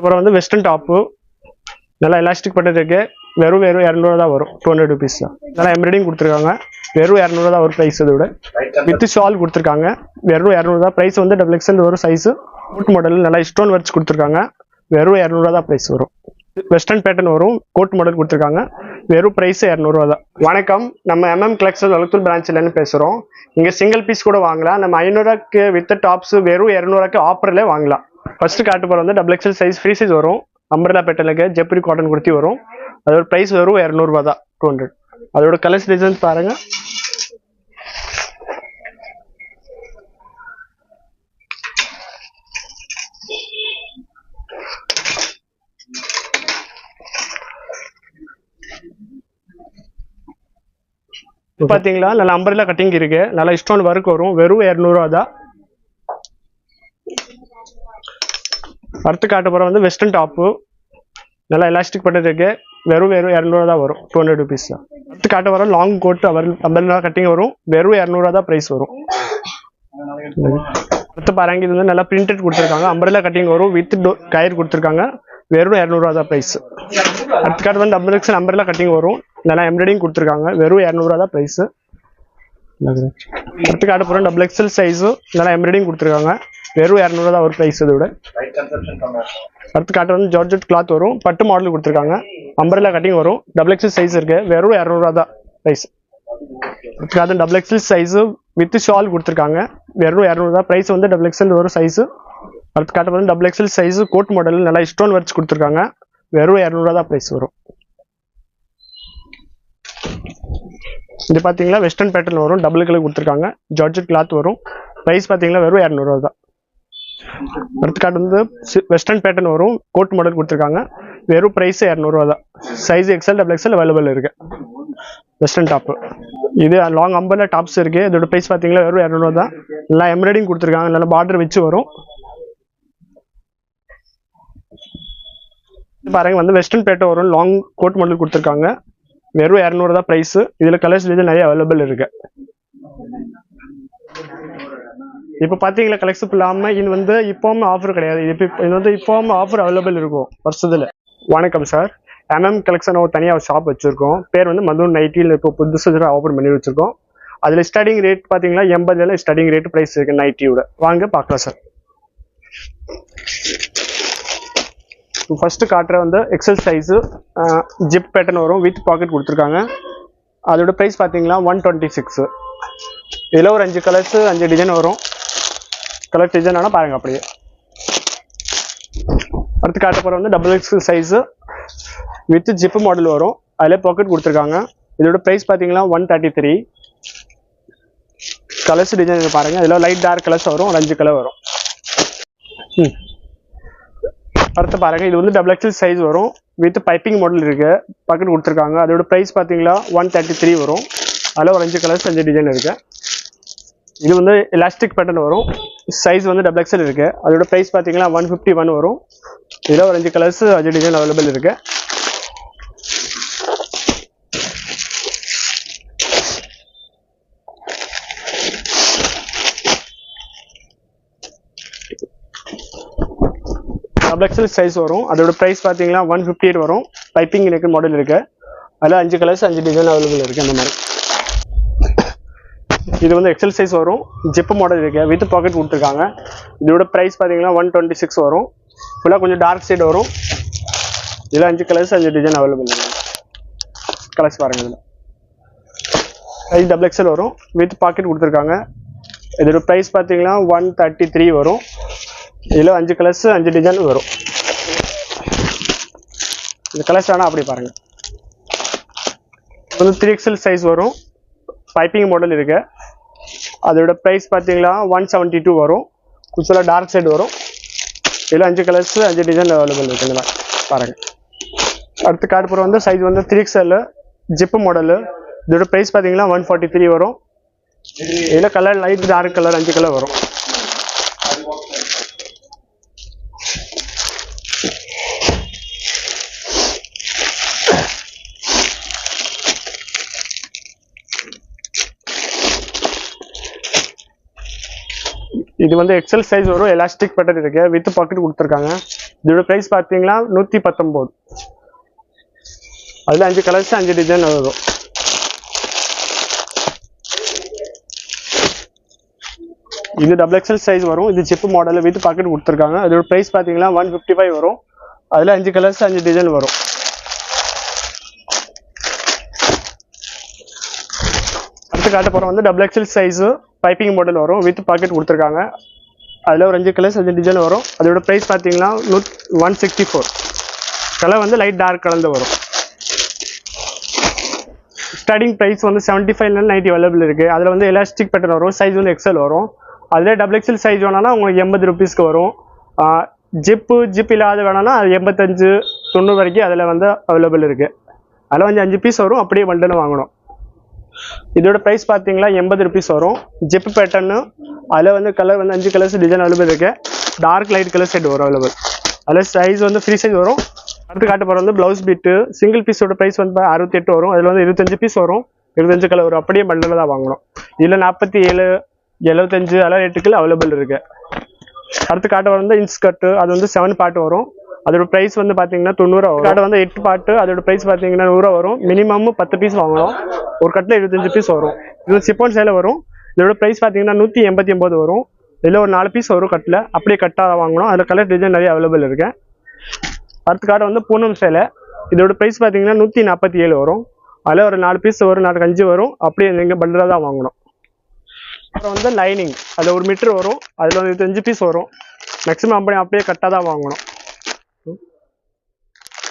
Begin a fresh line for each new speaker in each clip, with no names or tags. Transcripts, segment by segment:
அப்புறம் வந்து western top நல்லா எலாஸ்டிக் பட்டது வெறும் வெறும் இரநூறுவா தான் வரும். டூ ஹண்ட்ரட் ருபீஸ் தான் நல்லா எம்ப்ராய்டிங் கொடுத்துருக்காங்க. வெறும் இரநூறுவா தான் ஒரு ப்ரைஸ் இதோட வித் ஷால் கொடுத்துருக்காங்க. வெறும் இரநூறுவா ப்ரைஸ் வந்து டபுள் எக்ஸ்எல் வரும் சைஸு கோட் மாடல் நல்லா ஸ்டோன் வச்சு கொடுத்துருக்காங்க. வெறும் இரநூறுவா தான் ப்ரைஸ் வரும். வெஸ்டர்ன் பேட்டர்ன் வரும். கோட் மாடல் கொடுத்துருக்காங்க. வெறும் ப்ரைஸ் இரநூறுவா தான். வணக்கம். நம்ம எம்எம் கலெக்ஷன் வளத்தூர் பிரான்ச்லேருந்து பேசுகிறோம் இங்கே சிங்கிள் பீஸ் கூட வாங்கலாம். நம்ம ஐநூறுவாக்கு வித் டாப்ஸ் வெறும் இரநூறுவாக்கு ஆஃபரில் வாங்கலாம். ஃபர்ஸ்ட் காட்டு போகிற வந்து double XL size free size வரும். அம்பர்லா பேட்டர்னுக்கு ஜெப்ரி காட்டன் குர்த்தி வரும். அதோட ப்ரைஸ் வரும் இரநூறுபா தான் டூ ஹண்ட்ரட் அதோட கலர்ஸ் டிசைன்ஸ் பாருங்க. பார்த்தீங்களா நல்லா நல்ல அம்பர்லா கட்டிங் இருக்கு. நல்லா இஷ்டம் ஒர்க் வரும். வெறும் இரநூறுவா தான். அடுத்து காட்ட போகிற வந்து வெஸ்டர்ன் டாப்பு நல்லா எலாஸ்டிக் பட்டது வெறும் வெறும் இரநூறுவா தான் வரும். டூ ஹண்ட்ரட் ருபீஸ் தான் அடுத்து காட்ட வர லாங் கோட் அவர் அம்பர்லா கட்டிங் வரும். வெறும் இரநூறுவா தான் ப்ரைஸ் வரும். அடுத்து பாருங்க இது வந்து நல்லா பிரிண்டட் கொடுத்துருக்காங்க. அம்பர்லா கட்டிங் வரும். வித் கயிறு கொடுத்துருக்காங்க. வெறும் இரநூறுவா தான் ப்ரைஸ் அடுத்து காட்டு வந்து டபுள் எக்ஸல் அம்பர்லா கட்டிங் வரும். நல்லா எம்ப்ராய்டிங் கொடுத்துருக்காங்க. வெறும் இரநூறுவா தான் ப்ரைஸ் அடுத்து காட்ட போகிறோம் டபுள் எக்ஸல் சைஸும் நல்லா எம்ப்ராய்டிங் கொடுத்துருக்காங்க. வெறும் இரநூறுவா தான் ஒரு ப்ரைஸ் இதோட அடுத்து காட்ட வந்து ஜார்ஜெட் கிளாத் வரும். பட்டு மாடல் கொடுத்துருக்காங்க. அம்பர்லா கட்டிங் வரும். டபுள் எக்ஸல் சைஸ் இருக்கு. வெறும் இரநூறுவா தான் ப்ரைஸ் காட்ட double XL size with shawl கொடுத்துருக்காங்க. வெறும் இரநூறுவா ப்ரைஸ் வந்து டபுள் எக்ஸல் வரும் சைஸு அடுத்து காட்ட வந்து double XL size coat model நல்லா ஸ்டோன் வச்சு கொடுத்துருக்காங்க. வெறும் இரநூறுவா தான் ப்ரைஸ் வரும். இது பார்த்தீங்களா வெஸ்டர்ன் பேட்டர்ன் வரும். டபுள் கலர் கொடுத்துருக்காங்க. ஜார்ஜெட் கிளாத் வரும். ப்ரைஸ் பார்த்தீங்களா வெறும் இரநூறுவா தான். அடுத்த கார்டு வந்து வெஸ்டர்ன் பேட்டர்ன் வரும். கோட் மாடல் கொடுத்துருக்காங்க. வெறும் ப்ரைஸ் இரநூறுவா தான். Size XL double XL available இருக்கு. வெஸ்டர்ன் டாப்பு இது லாங் அம்பர்ல டாப்ஸ் இருக்கு. இதோட ப்ரைஸ் பார்த்தீங்களா வெறும் இரநூறுவா தான். நல்லா எம்ப்ராய்டிங் கொடுத்துருக்காங்க. நல்லா பார்டர் வச்சு வரும். பாருங்க வந்து வெஸ்டர்ன் பேட்டர் வரும். லாங் கோட் மாடல் கொடுத்துருக்காங்க. வெறும் இரநூறு தான் ப்ரைஸ் இதில் கலர்ஸ் டிசைன் நிறைய அவைலபிள் இருக்கு. இப்போ பார்த்தீங்களா கலெக்ஷன் இல்லாமல் இது வந்து இப்போவும் ஆஃபர் கிடையாது. இது இப்போ இது வந்து இப்போவும் ஆஃபர் அவைலபிள் இருக்கும் வருஷத்தில். வணக்கம் சார் எம்எம் கலெக்ஷன் ஒரு தனியாக ஷாப் வச்சுருக்கோம். பேர் வந்து மதுன் நைட்டியில் இப்போ புதுசு ஓப்பன் பண்ணி வச்சுருக்கோம். அதில் ஸ்டார்டிங் ரேட் பார்த்தீங்கன்னா எண்பதுல ஸ்டார்டிங் ரேட் ப்ரைஸ் இருக்குது நைட்டியோட வாங்க பார்க்கலாம் சார் ஃபர்ஸ்ட் காட்டுற வந்து எக்ஸல் சைஸு ஜிப் பேட்டர்ன் வரும். வித் பாக்கெட் கொடுத்துருக்காங்க. அதோட ப்ரைஸ் பார்த்தீங்கன்னா ஒன் டுவெண்ட்டி சிக்ஸு இதில் ஒரு அஞ்சு கலர்ஸு அஞ்சு டிசைன் வரும். கலர் டிசைன் ஆனால் பாருங்க அப்படியே. அடுத்து காட்ட போகிற வந்து double XL size with zip model வரும். அதில் பாக்கெட் கொடுத்துருக்காங்க. இதோட ப்ரைஸ் பார்த்தீங்கன்னா one thirty three colours design பாருங்க. இதில் லைட் டார்க் கலர்ஸ் வரும் ஒரு அஞ்சு கலர் வரும். ம். அடுத்து பாருங்க. இது வந்து டபுள் எக்ஸ்எல் சைஸ் வரும். வித் பைப்பிங் மாடல் இருக்கு. பக்கெட் கொடுத்துருக்காங்க. அதோட ப்ரைஸ் பார்த்தீங்களா ஒன் தேர்ட்டி த்ரீ வரும். அதில் ஒரு அஞ்சு கலர்ஸ் அஞ்சு டிசைன் இருக்கு. இது வந்து எலாஸ்டிக் பேட்டர்ன் வரும். சைஸ் வந்து டபுள் எக்ஸல் இருக்கு. அதோட ப்ரைஸ் பார்த்தீங்கன்னா ஒன் ஃபிஃப்டி ஒன் வரும். இதில் ஒரு அஞ்சு கலர்ஸ் அஞ்சு டிசைன் அவைலபிள் இருக்கு. டபுள் எக்ஸல் சைஸ் வரும். அதோட ப்ரைஸ் பார்த்தீங்கன்னா ஒன் ஃபிஃப்டி எயிட் வரும். பைப்பிங் இருக்கு மாடல் இருக்கு. அதில் அஞ்சு கலர்ஸ் அஞ்சு டிசைன் அவைலபிள் இருக்கு அந்த மாதிரி. இது வந்து எக்ஸல் சைஸ் வரும். ஜிப்பு மாடல் இருக்கு. வித் பாக்கெட் கொடுத்துருக்காங்க. இதோட ப்ரைஸ் பார்த்தீங்கன்னா ஒன் டுவெண்ட்டி சிக்ஸ் வரும் ஃபுல்லாக கொஞ்சம் டார்க் சைடு வரும். இதில் அஞ்சு கலர்ஸ் அஞ்சு டிசைன் அவைலபிள் இருக்கு. கலர்ஸ் பாருங்கள் இதில். சைஸ் டபுள் எக்ஸல் வரும். வித் பாக்கெட் கொடுத்துருக்காங்க. இதோட ப்ரைஸ் பார்த்தீங்கன்னா ஒன் தேர்ட்டி த்ரீ வரும். இதில் அஞ்சு கலர்ஸ் அஞ்சு டிசைன் வரும். இந்த கலர்ஸ் வேணால் அப்படி பாருங்கள் வந்து த்ரீ எக்ஸல் சைஸ் வரும். பைப்பிங் மாடல் இருக்குது அதோட ப்ரைஸ் பார்த்தீங்கன்னா ஒன் செவன்ட்டி டூ வரும் கொஞ்சம் டார்க் சைடு வரும். இதில் அஞ்சு கலர்ஸ் அஞ்சு டிசைன் அவைலபிள் இருக்கு. பாருங்கள் பாருங்க. அடுத்து கார்டுபுறம் வந்து சைஸ் வந்து த்ரீ எக்ஸல் ஜிப்பு மாடலு இதோட ப்ரைஸ் பார்த்தீங்கன்னா ஒன் ஃபார்ட்டி த்ரீ வரும். இதில் கலர் லைட் டார்க் கலர் அஞ்சு கலர் வரும். இது வந்து எக்ஸல் சைஸ் வரும் எலாஸ்டிக் பட்டன் இருக்கு. வித் பாக்கெட் கொடுத்துருக்காங்க. இதோட ப்ரைஸ் பார்த்தீங்கன்னா நூற்றி பத்தொம்போது அதில் அஞ்சு கலர்ஸ் அஞ்சு டிசைன் வரும். இது டபுள் எக்ஸல் சைஸ் வரும். இது சிப்பு மாடலில் வித் பாக்கெட் கொடுத்துருக்காங்க. அதோட ப்ரைஸ் பார்த்தீங்கன்னா ஒன் ஃபிஃப்டி ஃபைவ் வரும். அதில் அஞ்சு கலர்ஸ் அஞ்சு டிசைன் வரும். அடுத்து காட்ட போகிறோம் வந்து double XL size piping model வரும். வித் பாக்கெட் கொடுத்துருக்காங்க. அதில் ஒரு அஞ்சு கலர்ஸ் அஞ்சு டிசைன் வரும். அதோட ப்ரைஸ் பார்த்தீங்கன்னா நூத் ஒன் சிக்ஸ்டி ஃபோர் கலர் வந்து லைட் டார்க் கலந்து வரும். ஸ்டார்டிங் ப்ரைஸ் வந்து செவன்ட்டி ஃபைவ்ல நைன்ட்டி அவைலபிள் இருக்குது அதில் வந்து எலாஸ்டிக் பேட்டர்ன் வரும். சைஸ் வந்து எக்ஸல் வரும். அதில் டபுள் எக்ஸல் சைஸ் வேணாலும் உங்களுக்கு எண்பது ருபீஸ்க்கு வரும். ஜிப்பு ஜிப் இல்லாத வேணாலும் அது எண்பத்தஞ்சு தொண்ணூறு வரைக்கும் அதில் வந்து அவைலபிள் இருக்குது அதில் வந்து அஞ்சு பீஸ் வரும். அப்படியே பண்டில் வாங்கணும். இதோட ப்ரைஸ் பார்த்தீங்களா எண்பது ருபீஸ் வரும். ஜிப் பேட்டர்னு அதில் வந்து கலர் வந்து அஞ்சு கலர்ஸ் டிசைன் அவைலபிள் இருக்கு. டார்க் லைட் கலர் செட் வரும் அவைலபிள் அதில் சைஸ் வந்து ஃப்ரீ சைஸ் வரும். அடுத்து காட்ட போகிற வந்து ப்ளவுஸ் பீட்டு சிங்கிள் பீஸோட ப்ரைஸ் வந்து அறுபத்தெட்டு வரும். அதில் வந்து இருபத்தஞ்சு பீஸ் வரும். இருபத்தஞ்சு கலர் வரும். அப்படியே பண்டில் தான் வாங்கணும். இதில் நாற்பத்தி ஏழு எழுபத்தஞ்சு அதெல்லாம் ரேட்டுக்கு அவைலபிள் இருக்குது அடுத்து காட்ட வந்து இன்ஸ்கர்ட்டு அது வந்து செவன் பாட்டு வரும். அதோட ப்ரைஸ் வந்து பார்த்தீங்கன்னா தொண்ணூறுவா வரும். வந்து எட்டு பாட்டு அதோட ப்ரைஸ் பார்த்தீங்கன்னா நூறுரூவா வரும். மினிமம் பத்து பீஸ் வாங்கணும் ஒரு கட்டில் இருபத்தஞ்சு பீஸ் வரும். இது சிப்போன் சேலை வரும். இதோட ப்ரைஸ் பார்த்தீங்கன்னா நூற்றி எண்பத்தி ஒம்பது வரும். இதில் ஒரு நாலு பீஸ் வரும் கட்டில். அப்படியே கட்டாக வாங்கணும். அதில் கலர் டிசைன் நிறைய அவைலபிள் இருக்கு. அடுத்த கார்டு வந்து பூனம் சேலை இதோட ப்ரைஸ் பார்த்தீங்கன்னா நூற்றி நாற்பத்தி ஏழு வரும். அதில் ஒரு நாலு பீஸ் வரும் நாலு கஞ்சி வரும். அப்படியே நீங்கள் பல்லராக தான் வாங்கணும். அப்புறம் வந்து லைனிங் அதில் ஒரு மீட்ரு வரும். அதில் வந்து இருபத்தஞ்சு பீஸ் வரும். மேக்ஸிமம் அப்படியே அப்படியே கட்டாக தான் வாங்கணும்.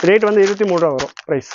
ரேட் வந்து இருபத்தி மூணு ரூபா வரும் ப்ரைஸ்